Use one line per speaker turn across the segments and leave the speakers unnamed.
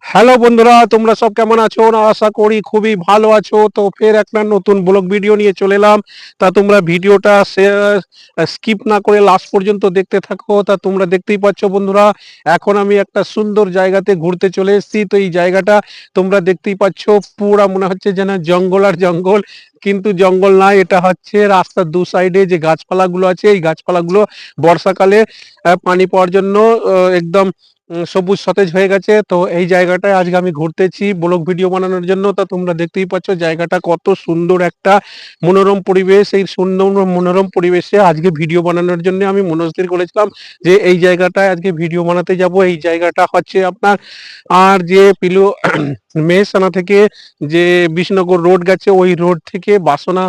Hello বন্ধুরা, তোমরা সব কেমন আছো? না, আশা করি খুবই ভালো আছো। তো ফের একটা নতুন ব্লগ ভিডিও নিয়ে চলে এলাম। তা তোমরা ভিডিওটা স্কিপ না করে লাস্ট পর্যন্ত দেখতে থাকো। তা তোমরা দেখতেই পাচ্ছ বন্ধুরা, এখন আমি একটা সুন্দর জায়গাতে ঘুরতে চলে এসেছি। তো এই জায়গাটা তোমরা দেখতেই পাচ্ছ, পুরা মনে হচ্ছে যেন জঙ্গল আর জঙ্গল। কিন্তু জঙ্গল নয় এটা হচ্ছে রাস্তার দু সাইডে যে গাছপালাগুলো আছে, এই গাছপালাগুলো বর্ষাকালে পানি পাওয়ার জন্য একদম সবুজ সতেজ হয়ে গেছে। তো এই জায়গাটায় আজকে আমি ঘুরতেছি ব্লক ভিডিও বানানোর জন্য। তা তোমরা দেখতেই পাচ্ছ জায়গাটা কত সুন্দর একটা মনোরম পরিবেশ। এই সুন্দর মনোরম পরিবেশে আজকে ভিডিও বানানোর জন্য আমি মনস্থির করেছিলাম যে এই জায়গাটায় আজকে ভিডিও বানাতে যাব। এই জায়গাটা হচ্ছে আপনার আর যে পিলু মেহসানা থেকে যে বিষ্ণনগর রোড গেছে, ওই রোড থেকে বাসনা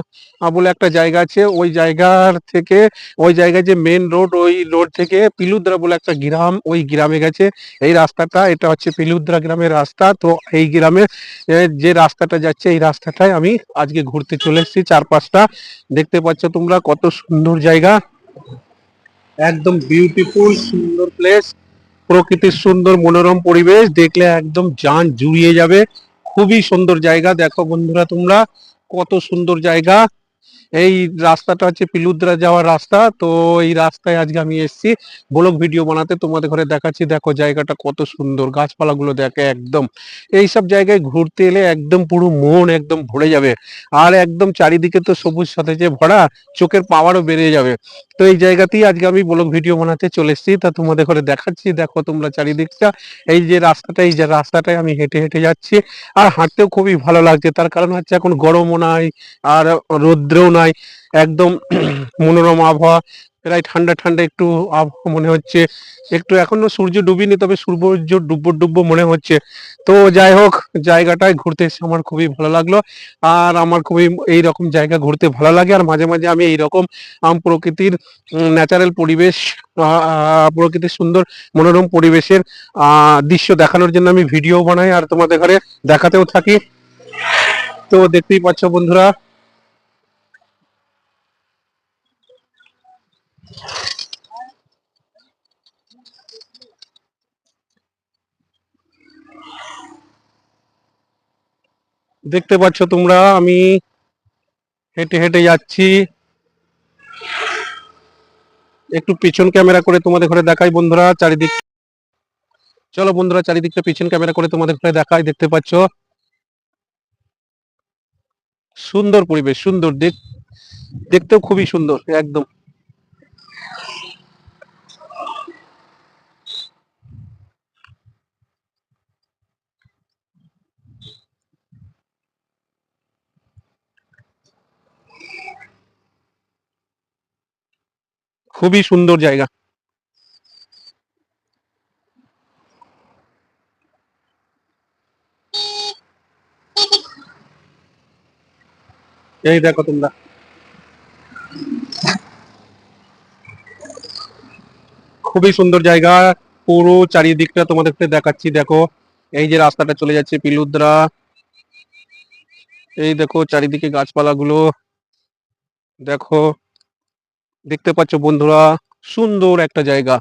বলে একটা জায়গা আছে। ওই জায়গার থেকে, ওই জায়গায় যে মেন রোড ওই রোড থেকে পিলুদ্রা বলে একটা গ্রাম, ওই গ্রামে গেছে। এই রাস্তাটা, এটা হচ্ছে পিলুদ্রা গ্রামের রাস্তা। তো এই গ্রামে যে রাস্তাটা যাচ্ছে, এই রাস্তাটায় আমি আজকে ঘুরতে চলে এসেছি। চার পাঁচটা দেখতে পাচ্ছ তোমরা কত সুন্দর জায়গা। একদম বিউটিফুল সুন্দর প্লেস প্রকৃতির সুন্দর মনোরম পরিবেশ, দেখলে একদম যান জুড়িয়ে যাবে। খুবই সুন্দর জায়গা। দেখো বন্ধুরা তোমরা, কত সুন্দর জায়গা। এই রাস্তাটা হচ্ছে পিলুদ্রা যাওয়ার রাস্তা। তো এই রাস্তায় আজকে আমি এসেছি ব্লগ ভিডিও বানাতে। তোমাদের ঘরে দেখাচ্ছি, দেখো জায়গাটা কত সুন্দর, গাছপালাগুলো দেখে একদম। এই সব জায়গায় ঘুরতে এলে একদম পুরো মন একদম ভরে যাবে। আর একদম চারিদিকে তো সবুজ সতেজে ভরা, চোখের পাওয়ারও বেড়ে যাবে। তো এই জায়গাতেই আজকে আমি ব্লগ ভিডিও বানাতে চলে এসেছি। তা তোমাদের ঘরে দেখাচ্ছি, দেখো তোমরা চারিদিকটা। এই যে রাস্তাটা, এই যে রাস্তাটায় আমি হেঁটে হেঁটে যাচ্ছি। আর হাঁটতেও খুবই ভালো লাগছে। তার কারণ হচ্ছে এখন গরমও নাই, আর রৌদ্রও নাই। একদম মনোরম আবহাওয়া, প্রায় ঠান্ডা ঠান্ডা একটু আবহাওয়া মনে হচ্ছে। একটু এখনও সূর্য ডুবিনি, তবে সূর্য ডুববো ডুববো মনে হচ্ছে। তো যাই হোক, জায়গাটায় ঘুরতে এসে আমার খুবই ভালো লাগল। আর আমার খুবই এই রকম জায়গা ঘুরতে ভালো লাগে। আর মাঝে মাঝে আমি এই রকম প্রকৃতির ন্যাচারাল পরিবেশ প্রকৃতির সুন্দর মনোরম পরিবেশের দৃশ্য দেখানোর জন্য আমি ভিডিও বানাই। আর তোমাদের ঘরে দেখাতেও থাকি। তো দেখতেই পাচ্ছ বন্ধুরা দেখতে পাচ্ছ তোমরা, আমি হেঁটে হেঁটে যাচ্ছি। একটু পিছন ক্যামেরা করে তোমাদের ঘরে দেখাই বন্ধুরা, চারিদিক। চলো বন্ধুরা, চারিদিকটা পিছন ক্যামেরা করে তোমাদের ঘরে দেখাই, দেখতে পাচ্ছ? সুন্দর পরিবেশ, সুন্দর দেখ দেখতেও খুবই সুন্দর, একদম। খুবই সুন্দর জায়গা। এই দেখো তোমরা। খুবই সুন্দর জায়গা। পুরো চারিদিকটা তোমাদেরকে দেখাচ্ছি, দেখো। এই যে রাস্তাটা চলে যাচ্ছে পিলুদ্রা। এই দেখো চারিদিকে গাছপালাগুলো। দেখো। দেখতে পাচ্ছ বন্ধুরা, সুন্দর একটা জায়গা।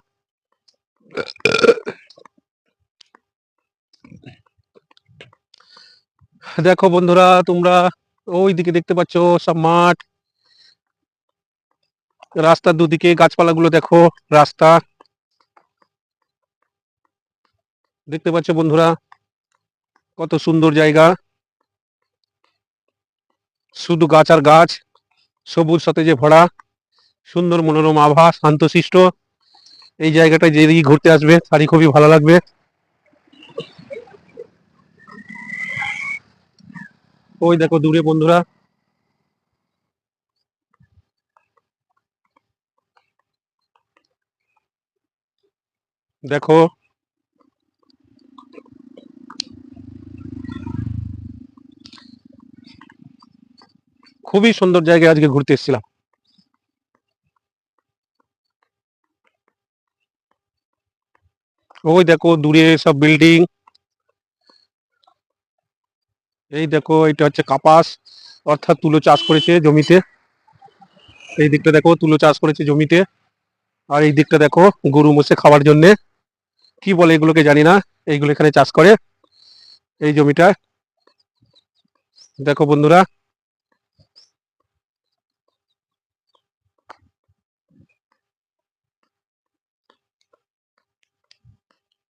দেখো বন্ধুরা, তোমরা ওই দিকে দেখতে পাচ্ছ সব মাঠ। রাস্তার দুদিকে গাছপালাগুলো দেখো, রাস্তা। দেখতে পাচ্ছ বন্ধুরা, কত সুন্দর জায়গা। শুধু গাছ আর গাছ, সবুজ সতেজে ভরা। সুন্দর মনোরম আভা, শান্তশিষ্ট। এই জায়গাটায় যে দিকে ঘুরতে আসবে, তারই খুবই ভালো লাগবে। ওই দেখো দূরে বন্ধুরা। দেখো। খুবই সুন্দর জায়গায় আজকে ঘুরতে এসেছিলাম। ওই দেখো দূরে সব বিল্ডিং এই দেখো এটা হচ্ছে কাপাস, অর্থাৎ তুলো চাষ করেছে জমিতে। এই দিকটা দেখো, তুলো চাষ করেছে জমিতে। আর এই দিকটা দেখো, গরু মোষে খাওয়ার জন্যে। কি বলে এগুলোকে জানি না, এইগুলো এখানে চাষ করে। এই জমিটা। দেখো বন্ধুরা